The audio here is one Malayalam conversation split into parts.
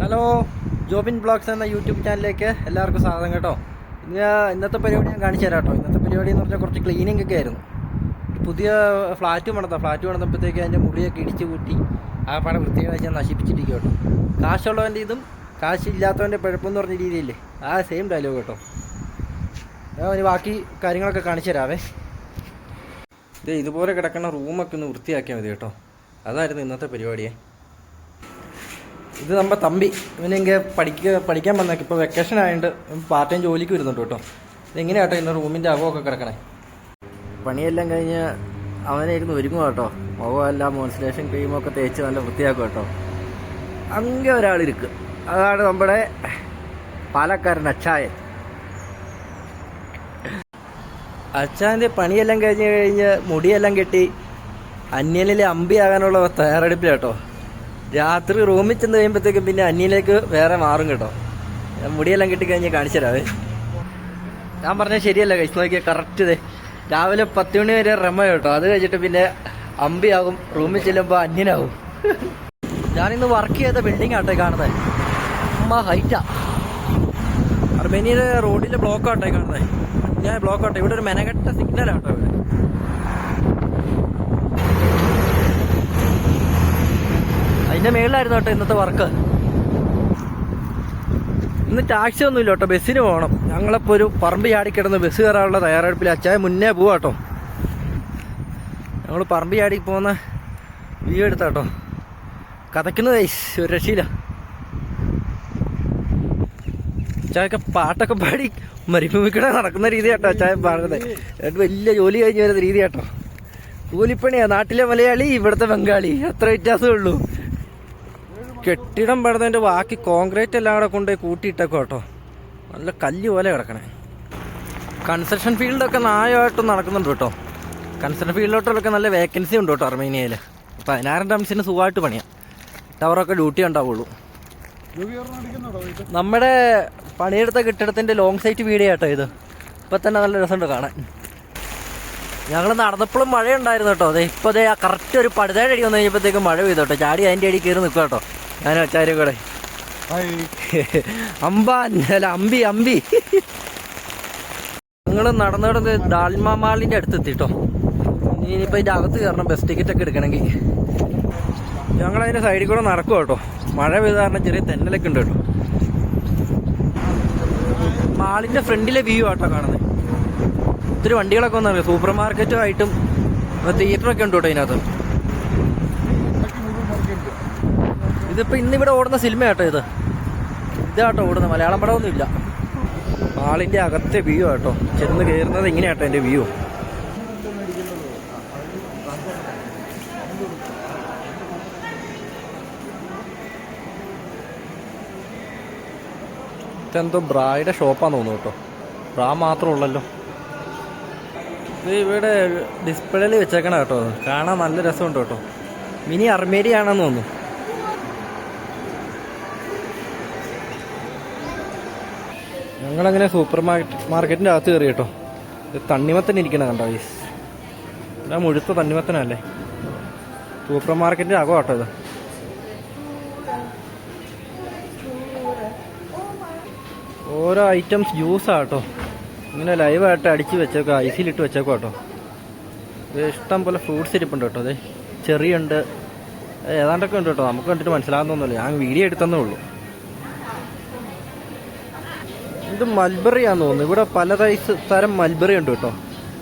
ഹലോ ജോബിൻ ബ്ലോഗ്സ് എന്ന യൂട്യൂബ് ചാനലിലേക്ക് എല്ലാവർക്കും സ്വാഗതം കേട്ടോ. ഇന്ന് ഇന്നത്തെ പരിപാടി ഞാൻ കാണിച്ചു തരാം കേട്ടോ. ഇന്നത്തെ പരിപാടി എന്ന് പറഞ്ഞാൽ കുറച്ച് ക്ലീനിങ് ഒക്കെ ആയിരുന്നു. പുതിയ ഫ്ലാറ്റ് പണിതാ. ഫ്ലാറ്റ് പണിതപ്പോഴത്തേക്ക് അതിന്റെ മുറിയൊക്കെ ഇടിച്ച് കൂട്ടി ആ പണം വൃത്തിയായി ഞാൻ നശിപ്പിച്ചിരിക്കും കേട്ടോ. കാശുള്ളവന്റെ ഇതും കാശില്ലാത്തവന്റെ പിഴപ്പെന്ന് പറഞ്ഞ രീതിയില്ലേ? ആ സെയിം ഡയലോഗ് കേട്ടോ. ഞാൻ ബാക്കി കാര്യങ്ങളൊക്കെ കാണിച്ചു തരാവേ. ഇതേ ഇതുപോലെ കിടക്കുന്ന റൂമൊക്കെ ഒന്ന് വൃത്തിയാക്കിയാൽ മതി കേട്ടോ. അതായിരുന്നു ഇന്നത്തെ പരിപാടിയെ. ഇത് നമ്മുടെ തമ്പി ഇവനെങ്കിൽ പഠിക്കുക പഠിക്കാൻ വന്നേക്ക്. ഇപ്പോൾ വെക്കേഷൻ ആയതുകൊണ്ട് പാർട്ട് ടൈം ജോലിക്ക് വരുന്നുണ്ട് കേട്ടോ. ഇതെങ്ങനെയാട്ടോ ഇന്ന് റൂമിന്റെ അകമൊക്കെ കിടക്കണേ? പണിയെല്ലാം കഴിഞ്ഞ് അവനായിരുന്നു ഒരുങ്ങുക കേട്ടോ. മുഖമെല്ലാം മോൺസിലേഷൻ ക്രീമൊക്കെ തേച്ച് നല്ല വൃത്തിയാക്കും കേട്ടോ. ഒരാൾ ഒരാളിരിക്കും. അതാണ് നമ്മുടെ പാലക്കാരൻ അച്ചായൻ. അച്ചാന്റെ പണിയെല്ലാം കഴിഞ്ഞ് കഴിഞ്ഞ് മുടിയെല്ലാം കെട്ടി അന്യനിലെ അമ്പിയാകാനുള്ള തയ്യാറെടുപ്പിലാട്ടോ രാത്രി റൂമിൽ ചെന്ന് കഴിയുമ്പോഴത്തേക്കും പിന്നെ അന്യയിലേക്ക് വേറെ മാറും കേട്ടോ. ഞാൻ മുടിയെല്ലാം കെട്ടി കഴിഞ്ഞ് കാണിച്ചു തരാവേ ഞാൻ പറഞ്ഞത് ശരിയല്ല കഴിച്ച് നോക്കിയാൽ കറക്റ്റ് ഇതേ. രാവിലെ പത്ത് മണി വരെ റമ കേട്ടോ. അത് കഴിഞ്ഞിട്ട് പിന്നെ അമ്പിയാകും റൂമിൽ ചെല്ലുമ്പോൾ അന്യനാകും. ഞാനിന്ന് വർക്ക് ചെയ്ത ബിൽഡിംഗ് ആട്ടെ കാണുന്നത്. അമ്മ ഹൈറ്റാ അർമേനിയയിലെ റോഡിലെ ബ്ലോക്ക് ആട്ടെ കാണുന്നത്. ഞാൻ ബ്ലോക്ക് ആട്ടെ. ഇവിടെ ഒരു മെനകെട്ട സിഗ്നൽ ആട്ടോ ഇവിടെ. അതിന്റെ മേളിലായിരുന്നു കേട്ടോ ഇന്നത്തെ വർക്ക് ഇന്ന് ടാക്സി ഒന്നും ഇല്ല കേട്ടോ ബസ്സിന് പോകണം. ഞങ്ങളിപ്പോൾ ഒരു പറമ്പ് ചാടി കിടന്ന് ബസ് കയറാനുള്ള തയ്യാറെടുപ്പിൽ അച്ചായ മുന്നേ പോവാ കേട്ടോ. ഞങ്ങൾ പറമ്പ് ചാടി പോകുന്ന വ്യൂ എടുത്ത കേട്ടോ. കഥയ്ക്കുന്നത് ഒരു രക്ഷയില്ല. അച്ചായൊക്കെ പാട്ടൊക്കെ പാടി മരുഭൂമിക്കടെ നടക്കുന്ന രീതി കേട്ടോ അച്ചായ പാടുന്നത്. എന്നിട്ട് വലിയ ജോലി കഴിഞ്ഞ് വരുന്ന രീതി കേട്ടോ. കൂലിപ്പണിയാ നാട്ടിലെ മലയാളി ഇവിടുത്തെ ബംഗാളി. അത്ര വ്യത്യാസമേ ഉള്ളൂ. കെട്ടിടം പണിതതിന്റെ ബാക്കി കോൺക്രീറ്റ് എല്ലാം കൂടെ കൊണ്ടുപോയി കൂട്ടിയിട്ടേക്കോ കേട്ടോ. നല്ല കല്ല് പോലെ കിടക്കണേ. കൺസ്ട്രക്ഷൻ ഫീൽഡൊക്കെ നായമായിട്ട് നടക്കുന്നുണ്ട് കേട്ടോ. കൺസ്ട്രക്ഷൻ ഫീൽഡിലോട്ടൊക്കെ നല്ല വേക്കൻസി ഉണ്ട് കേട്ടോ അർമേനിയയിൽ പതിനായിരം ടംസിന് സുഖമായിട്ട് പണിയാം. ടവറൊക്കെ ഡ്യൂട്ടി ഉണ്ടാവുള്ളൂ. നമ്മുടെ പണിയെടുത്ത കെട്ടിടത്തിന്റെ ലോങ് സൈറ്റ് വീഡിയോ കേട്ടോ ഇത്. ഇപ്പം തന്നെ നല്ല രസമുണ്ട് കാണാൻ. ഞങ്ങൾ നടന്നപ്പോഴും മഴ ഉണ്ടായിരുന്നു കേട്ടോ. അതെ ഇപ്പോൾ അതെ ആ കറക്റ്റ് ഒരു പടുതയുടെ അടി വന്നു കഴിഞ്ഞപ്പോഴത്തേക്കും മഴ പെയ്തു കേട്ടോ. ചാടി അതിന്റെ അടി കയറി നിൽക്കുക കേട്ടോ. ഞാൻ അച്ചാരും കൂടെ അമ്പാൻ അല്ല അമ്പി അമ്പി. ഞങ്ങൾ നടന്നു നടന്ന് ഡാൽമ മാളിന്റെ അടുത്ത് എത്തിട്ടോ ഇനിയിപ്പോൾ ഇതിന്റെ അകത്ത് കയറണം ബസ് ടിക്കറ്റ് ഒക്കെ എടുക്കണമെങ്കിൽ. ഞങ്ങൾ അതിന്റെ സൈഡിൽ കൂടെ നടക്കും കേട്ടോ. മഴ പെയ്ത കാരണം ചെറിയ തെന്നലൊക്കെ ഉണ്ട് കേട്ടോ. മാളിന്റെ ഫ്രണ്ടിലെ വ്യൂ ആട്ടോ കാണുന്നത് ഒത്തിരി വണ്ടികളൊക്കെ വന്നറിയാം? സൂപ്പർ മാർക്കറ്റും ആയിട്ടും തിയേറ്ററൊക്കെ ഉണ്ട് കേട്ടോ ഇതിനകത്ത്. ഇതിപ്പോ ഇന്നിവിടെ ഓടുന്ന സിനിമ കേട്ടോ ഇത്. ഇതാട്ടോ ഓടുന്ന മലയാളം പടമൊന്നും ഇല്ല ആളിന്റെ അകത്തെ വ്യൂ ആട്ടോ. ചെന്ന് കയറുന്നത് എങ്ങനെയാട്ടോ എന്റെ വ്യൂ ഇതെന്തോ ബ്രായുടെ ഷോപ്പാന്ന് തോന്നുന്നു കേട്ടോ. ബ്രാ മാത്രമേ ഉള്ളല്ലോ. ഇത് ഇവിടെ ഡിസ്പ്ലേയിൽ വെച്ചേക്കണ കേട്ടോ. കാണാൻ നല്ല രസമുണ്ട് കേട്ടോ. മിനി അർമേരി ആണെന്ന് തോന്നുന്നു. ഞങ്ങളങ്ങനെ സൂപ്പർ മാർക്കറ്റ് മാർക്കറ്റിന്റെ അകത്ത് കയറി കേട്ടോ. ഇത് തണ്ണിമത്തൻ ഇരിക്കണ കണ്ടോ ഈ ഇതാ മുഴുത്ത തണ്ണിമത്തനല്ലേ? സൂപ്പർ മാർക്കറ്റിന്റെ അകം കേട്ടോ ഇത്. ഓരോ ഐറ്റംസ് ജ്യൂസാണ് കേട്ടോ. ഇങ്ങനെ ലൈവായിട്ട് അടിച്ച് വെച്ചേക്കോ ഐസിലിട്ട് വെച്ചേക്കോ കേട്ടോ. ഇഷ്ടം പോലെ ഫ്രൂട്ട്സ് ഇരിപ്പുണ്ട് കേട്ടോ അതെ ചെറിയുണ്ട്. ഏതാണ്ടൊക്കെ ഉണ്ട് കേട്ടോ. നമുക്ക് കണ്ടിട്ട് മനസ്സിലാകുന്നൊന്നുമില്ല ഞാൻ വീഡിയോ എടുത്തന്നേ ഉള്ളൂ. ഇത് മൽബറി ആണെന്ന് തോന്നുന്നു. ഇവിടെ പല തൈസ് തരം മൽബറി ഉണ്ട് കേട്ടോ.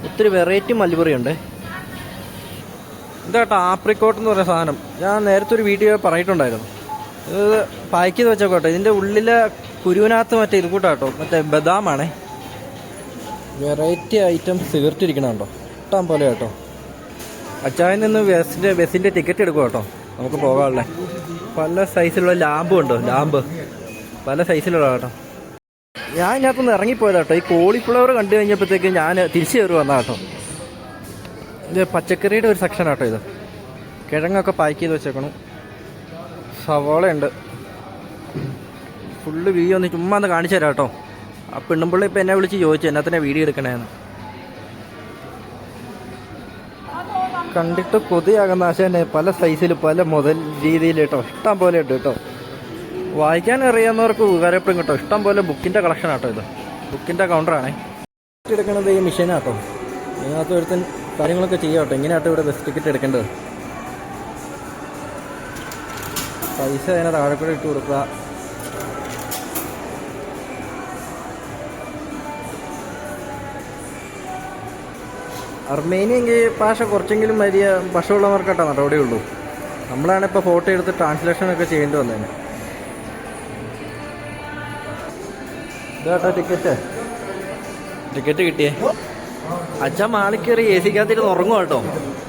ഒത്തിരി വെറൈറ്റി മൽബറി ഉണ്ട് ഇതാട്ടോ ആപ്രിക്കോട്ട് എന്ന് പറയുന്ന സാധനം. ഞാൻ നേരത്തെ ഒരു വീഡിയോ പറഞ്ഞിട്ടുണ്ടായിരുന്നു. ഇത് പാക്ക് ചെയ്ത് വെച്ചേക്കോട്ടെ ഇതിന്റെ ഉള്ളിലെ കുരുവിനകത്ത് മറ്റേ ഇത് കൂട്ടാട്ടോ മറ്റേ ബദാമാണേ. വെറൈറ്റി ഐറ്റം തീർത്തിരിക്കണുണ്ടോ ഇഷ്ടം പോലെ കേട്ടോ. അച്ചായൻ നിന്ന് ബസ്സിന്റെ ബസ്സിന്റെ ടിക്കറ്റ് എടുക്കും കേട്ടോ. നമുക്ക് പോകാനുള്ള. പല സൈസിലുള്ള ലാമ്പും ഉണ്ടോ? ലാമ്പ്. പല സൈസിലുള്ള കേട്ടോ. ഞാൻ ഇതിനകത്തൊന്ന് ഇറങ്ങിപ്പോയതാ കേട്ടോ. ഈ കോളിഫ്ലവർ കണ്ടു കഴിഞ്ഞപ്പോഴത്തേക്ക് ഞാൻ തിരിച്ചു കയറി വന്നാ കേട്ടോ. ഇത് പച്ചക്കറിയുടെ ഒരു സെക്ഷൻ ആട്ടോ ഇത്. കിഴങ്ങൊക്കെ പാക്ക് ചെയ്ത് വെച്ചേക്കണു. സവോള ഉണ്ട്. ഫുള്ള് വീഡിയോ ഒന്ന് ചുമ്മാ ഒന്ന് കാണിച്ചു തരാം കേട്ടോ. ആ പെണ്ണുമ്പിള്ള ഇപ്പം എന്നെ വിളിച്ച് ചോദിച്ചു എന്നാ തന്നെ വീഡിയോ എടുക്കണേന്ന്? കണ്ടിട്ട് കൊതിയാകുന്ന ആശാനെ പല സൈസിൽ പല മുതൽ രീതിയിൽ കേട്ടോ. ഇഷ്ടം പോലെ ഉണ്ട് കേട്ടോ. വായിക്കാൻ അറിയാവുന്നവർക്ക് ഉപകാരപ്പെടും കേട്ടോ. ഇഷ്ടം പോലെ ബുക്കിന്റെ കളക്ഷൻ ആട്ടോ ഇത്. ബുക്കിന്റെ കൗണ്ടറാണേ ടിക്കറ്റ് എടുക്കുന്നത് ഈ മെഷീനാട്ടോ ഇതിനകത്ത് ഒരുത്തൻ കാര്യങ്ങളൊക്കെ ചെയ്യാട്ടോ എങ്ങനെയാട്ടോ ഇവിടെ ബസ് ടിക്കറ്റ് എടുക്കേണ്ടത്? പൈസ അതിനെ താഴെ കൂടെ ഇട്ട് കൊടുക്കുക. അർമേനിയെങ്കിൽ ഭാഷ കുറച്ചെങ്കിലും വലിയ ഭാഷ ഉള്ളവർക്കട്ടോ ഉള്ളൂ നമ്മളാണ് ഇപ്പോൾ ഫോട്ടോ എടുത്ത് ട്രാൻസ്ലേഷൻ ഒക്കെ ചെയ്യേണ്ടി വന്നേനെ. ഇതാട്ടോ ടിക്കറ്റ്. ടിക്കറ്റ് കിട്ടിയേ. അച്ഛൻ മാളിൽ കയറി എ സിക്കകത്തിരുന്ന് ഉറങ്ങും കേട്ടോ.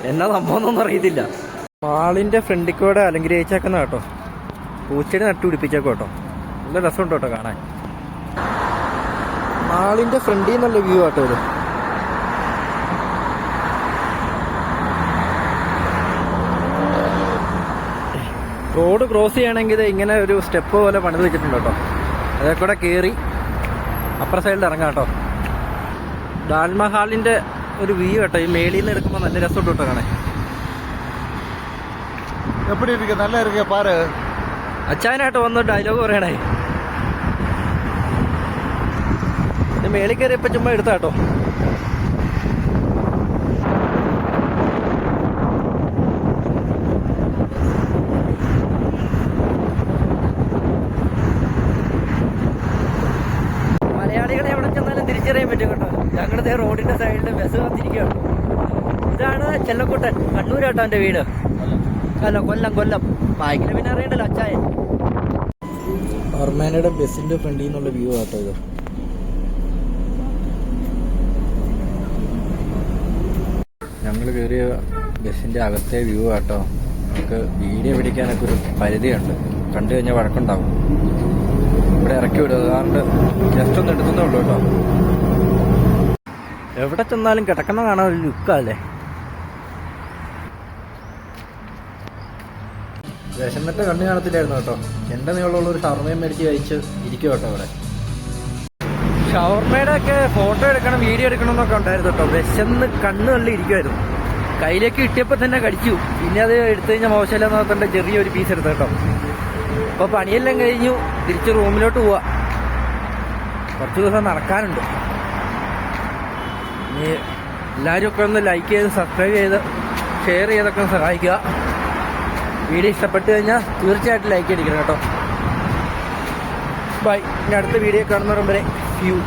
എന്നാ സംഭവം അറിയത്തില്ല. മാളിന്റെ ഫ്രണ്ടിൽ കൂടെ അലങ്കരിച്ചേക്കുന്ന കേട്ടോ. പൂച്ചെടി നട്ടു പിടിപ്പിച്ചേക്കോ കേട്ടോ. നല്ല രസമുണ്ട് കേട്ടോ കാണാൻ. മാളിന്റെ ഫ്രണ്ടിൽ നല്ല വ്യൂ ആട്ടോ ഇത്. റോഡ് ക്രോസ് ചെയ്യണമെങ്കിൽ ഇങ്ങനെ ഒരു സ്റ്റെപ്പ് പോലെ പണിത് വെച്ചിട്ടുണ്ട് കേട്ടോ. അതേ കൂടെ കയറി അപ്പുറ സൈഡിൽ ഇറങ്ങാം കേട്ടോ. താജ്മഹാളിന്റെ ഒരു വ്യൂ കേട്ടോ. ഈ മേളിയിൽ നിന്ന് എടുക്കുമ്പോൾ നല്ല രസം കേട്ടോ കാണേ എപ്പടി ഇരിക്കും നല്ല ഇരിക്കുക പാറ് അച്ഛനായിട്ട് വന്ന് ഡയലോഗ് പറയണേ. മേളിൽ കയറിയപ്പോൾ ചുമ്മാ എടുത്താട്ടോ പറ്റും ഞങ്ങളുടെ റോഡിന്റെ സൈഡിൽ ബസ് വന്നിരിക്കുകയാണ്. ഇതാണ് ചെല്ലക്കുട്ടൻ കണ്ണൂരാട്ടാന്റെ വീട്. അല്ല കൊല്ലം കൊല്ലം. ബാക്കിൽ പിന്നെ അറിയണ്ടല്ലോ അച്ചായൻ. അർമാനയുടെ ബസ്സിന്റെ ഫ്രണ്ടിൽ നിന്നുള്ള വ്യൂ ആട്ടോ ഇത്. ഞങ്ങൾ കയറിയ ബസ്സിന്റെ അകത്തെ വ്യൂ ആട്ടോ. നമുക്ക് വീഡിയോ പിടിക്കാനൊക്കെ ഒരു പരിധിയുണ്ട്. കണ്ടു കഴിഞ്ഞാൽ വഴക്കുണ്ടാവും. ഇവിടെ ഇറക്കി വിടും. അതുകൊണ്ട് ജസ്റ്റ് ഒന്ന് എടുത്തുന്നേ ഉള്ളൂ കേട്ടോ. എവിടെ ചെന്നാലും കിടക്കുന്ന കാണാൻ ഒരു ലുക്കല്ലേ വിശന്നിട്ട് കണ്ണു കാണത്തില്ലായിരുന്നു കേട്ടോ. എന്റെ നീളമുള്ള ഒരു ഷവർമയും മേടിച്ച് കഴിച്ച് ഇരിക്കും കേട്ടോ അവിടെ. ഷവർമയുടെ ഒക്കെ ഫോട്ടോ എടുക്കണം വീഡിയോ എടുക്കണം എന്നൊക്കെ ഉണ്ടായിരുന്നു കേട്ടോ. വിശന്ന് കണ്ണു തള്ളി ഇരിക്കുമായിരുന്നു കയ്യിലേക്ക് കിട്ടിയപ്പോൾ തന്നെ കടിച്ചു. പിന്നെ അത് എടുത്തു കഴിഞ്ഞാൽ മോശമില്ലെന്ന് പറഞ്ഞിട്ട് ചെറിയൊരു പീസ് എടുത്തു കേട്ടോ. അപ്പോൾ പണിയെല്ലാം കഴിഞ്ഞു. തിരിച്ച് റൂമിലോട്ട് പോവാ. കുറച്ചു ദിവസം നടക്കാനുണ്ട്. ഇനി എല്ലാവരും ഒക്കെ ഒന്ന് ലൈക്ക് ചെയ്ത് സബ്സ്ക്രൈബ് ചെയ്ത് ഷെയർ ചെയ്തൊക്കെ സഹായിക്കുക. വീഡിയോ ഇഷ്ടപ്പെട്ട് കഴിഞ്ഞാൽ തീർച്ചയായിട്ടും ലൈക്ക് അടിക്കണം കേട്ടോ. ബൈ ഇനി അടുത്ത വീഡിയോ കാണുന്നവരും വരെ. യു